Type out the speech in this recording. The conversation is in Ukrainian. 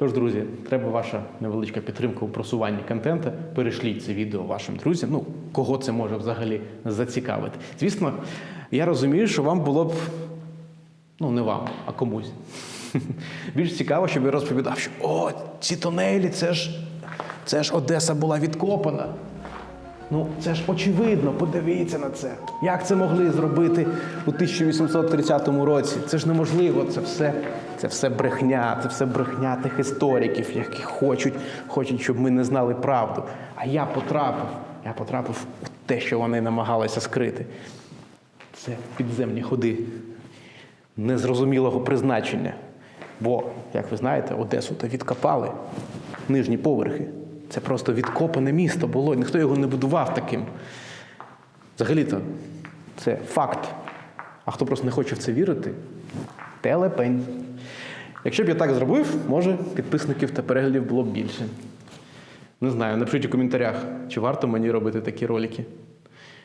Тож, друзі, треба ваша невеличка підтримка у просуванні контенту. Перешліть це відео вашим друзям. Ну, кого це може взагалі зацікавити. Звісно, я розумію, що вам було б ну, не вам, а комусь. Більш цікаво, щоб я розповідав, що о, ці тунелі, це ж, це ж Одеса була відкопана. Ну, це ж очевидно, подивіться на це. Як це могли зробити у 1830 році? Це ж неможливо, це все, це все брехня, це все брехня тих істориків, які хочуть, хочуть, щоб ми не знали правду. А я потрапив, я потрапив у те, що вони намагалися скрити. Це підземні ходи незрозумілого призначення. Бо, як ви знаєте, Одесу то відкопали нижні поверхи. Це просто відкопане місто було, ніхто його не будував таким. Взагалі-то, це факт. А хто просто не хоче в це вірити, телепень. Якщо б я так зробив, може підписників та переглядів було б більше. Не знаю, напишіть у коментарях, чи варто мені робити такі ролики.